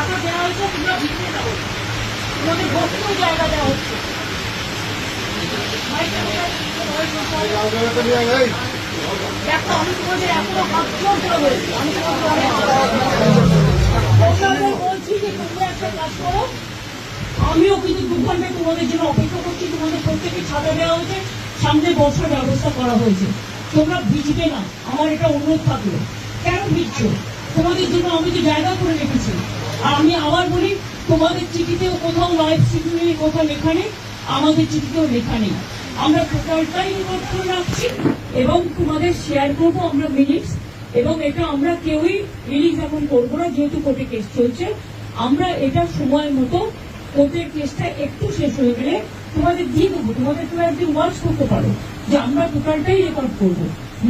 টাকা দেওয়া হয়েছে, তোমরা ভিতরে দাও। তোমাদের বসতেও জায়গা দেওয়া হচ্ছে। আমিও কিন্তু দু ঘণ্টা তোমাদের জন্য অপেক্ষা করছি, তোমাদের প্রত্যেকে ছাতা দেওয়া হয়েছে, সামনে বসার ব্যবস্থা করা হয়েছে। তোমরা ভিজবে না, আমার এটা অনুরোধ থাকল। কেন ভিজছো? তোমাদের জন্য আমি তো জায়গা করে রেখেছি। আমি আবার বলি, তোমাদের চিঠিতেও কোথাও লাইফ সিকিউরিটি কোথাও লেখা নেই, আমাদের চিঠিতেও লেখা নেই। আমরা টোটালটাই নোট করে রাখছি এবং তোমাদের শেয়ার করব আমরা মিনিটস এবং এটা আমরা কেউই রিলিজ এখন করব না, যেহেতু কোর্টে কেস চলছে। আমরা এটা সময় মতো কোর্টের কেসটা একটু শেষ হয়ে গেলে তোমাদের দিয়ে দেবো, তোমাদের তোমরা একদিন ওয়াচ করতে পারো যে আমরা টোটালটাই রেকর্ড করব।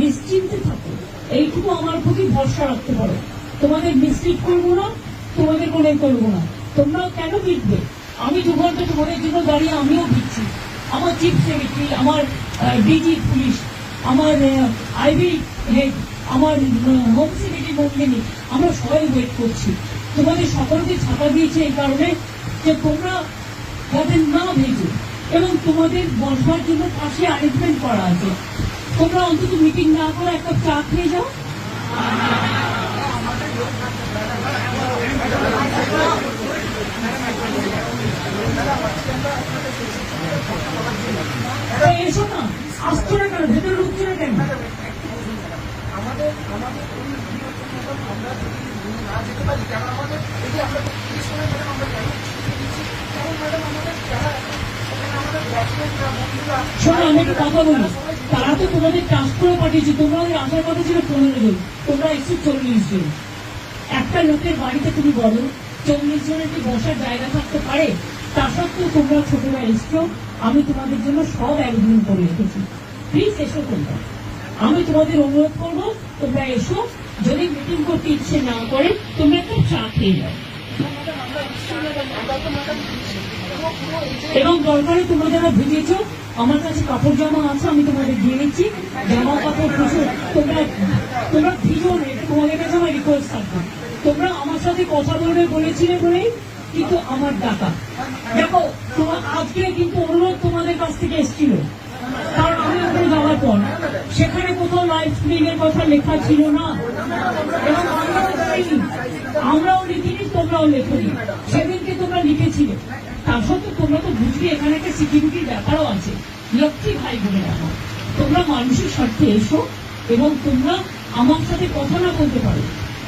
নিশ্চিন্তে থাকো, এইটুকু আমার প্রতি ভরসা রাখতে পারো। তোমাদের মিসলিড করব না তোমাদের কোনো করব না। তোমরাও কেন বিটবে আমি দু ঘণ্টা তোমাদের জন্য দাঁড়িয়ে আমিও বিচ্ছি আমার চিফ সেক্রেটারি, আমার ডিজি পুলিশ, আমার আইবি হেড, আমার হোম সেক্রেটারি মন্দিনী আমরা সবাই ওয়েট করছি। তোমাদের সকলকে ছাপা দিয়েছে এই কারণে যে তোমরা যাতে না ভেজো এবং তোমাদের বসবার জন্য পাশে অ্যারেঞ্জমেন্ট করা আছে। তোমরা অন্তত মিটিং না করে একটা চা খেয়ে যাও। শোনো, আমি একটা কথা বলি। তারা তো তোমাদের ট্রান্সফারও পাঠিয়েছে ওই আসার কথা ছিল পনেরো জন। তোমরা এসছো চল্লিশ জন। একটা লোকের বাড়িতে তুমি বলো, চল্লিশ জনের কি বসার জায়গা থাকতে পারে? তা সত্ত্বেও তোমরা ছোটরা এসছো, আমি তোমাদের জন্য সব অ্যারেঞ্জমেন্ট করে রেখেছি। প্লিজ এসো তোমরা। আমি তোমাদের অনুরোধ করব, তোমরা এসো, যদি মিটিং করতে ইচ্ছে না করে, তোমরা একটু চা খেয়ে যাও এবং দরকারে তোমরা যারা ভিজেছো, আমার কাছে কাপড় জামা আছে, আমি তোমাদের দিয়ে দিচ্ছি। জামা কাপড় তোমরা তোমরা ভিজো তোমাদের কাছে আমার রিকোয়েস্ট থাকবে। কথা বলবে বলেছিলে বলেই কিন্তু আমার ডাকা দেখো তোমার আজকে কিন্তু অনুরোধ তোমাদের কাছ থেকে এসেছিল। কারণ আমি ওখানে যাওয়ার পর, সেখানে কোথাও লাইভ স্ক্রিন এর কথা লেখা ছিল না। এবং আমরাও যাইনি আমরাও লিখিনি, তোমরাও লেখনি। সেদিনকে তোমরা লিখেছিলে। তার সত্ত্বেও তোমরা তো বুঝবে, এখানে একটা সিকিউরিটির ব্যাপারও আছে। লক্ষ্মী ভাই বলে আমার তোমরা মানুষের স্বার্থে এসো এবং তোমরা আমার সাথে কথা না বলতে পারো।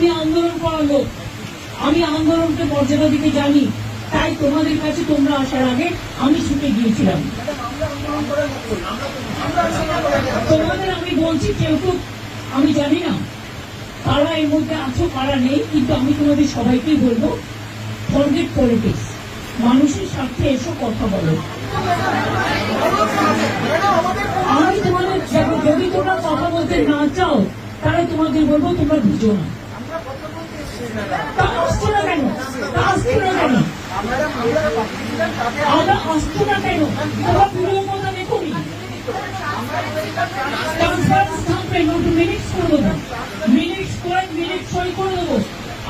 আমি আন্দোলন করার লোক আমি আন্দোলনকে মর্যাদা দিতে জানি। তাই তোমাদের কাছে তোমরা আসার আগে আমি ছুটে গিয়েছিলাম। তোমাদের আমি বলছি, কেউ তো, আমি জানি না কারা এর মধ্যে আছো, কারা নেই, কিন্তু আমি তোমাদের সবাইকেই বলব ফরগেট পলিটিক্স মানুষের স্বার্থে এসো, কথা বলো। আমি তোমাদের যদি তোমরা কথা বলতে না চাও, তাহলে তোমাদের বলব তোমরা বুঝো না।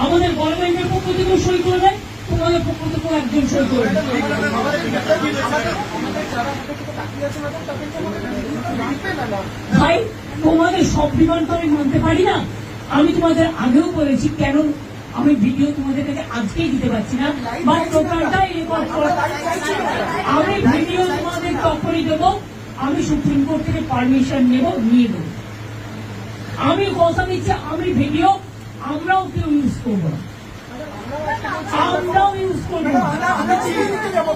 আমাদের গভর্নমেন্টের পক্ষ থেকেও সই তোমাদের পক্ষ থেকেও একজন সই করে দেবে আমাদের আমাদের যারা আমাদের থেকে তাকিয়ে আছে ম্যাডাম তাদেরকে আমাদের ভিডিওটা লাগবে ম্যাডাম ভাই, তোমাদের সব ডিমান্ড তো আমি মানতে পারি না। আমি তোমাদের আগেও বলেছি, কেন আমি ভিডিও তোমাদের কাছে আজকেই দিতে পারছি না, বা টোটালটাই রেকর্ড আমি ভিডিও তোমাদের তখনই দেবো, আমি সুপ্রিম কোর্ট থেকে পারমিশন নেব, নিয়ে দেবো আমি কথা দিচ্ছি, আমি ভিডিও আমরাও কেউ ইউজ করব না। আমরাও ইউজ করব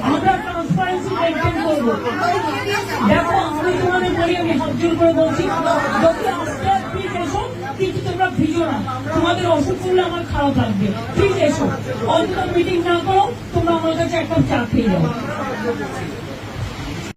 আমরা ট্রান্সপারেন্সি মেনটেন করব। দেখো, আমি তোমাদের বলি, আমি হাত জোর করে বলছি যদি তোমাদের অসুখ করলে আমার খারাপ লাগবে। ঠিক আছে, অন্তত মিটিং না করো, তোমরা আমার কাছে একটা চাকরি যাও।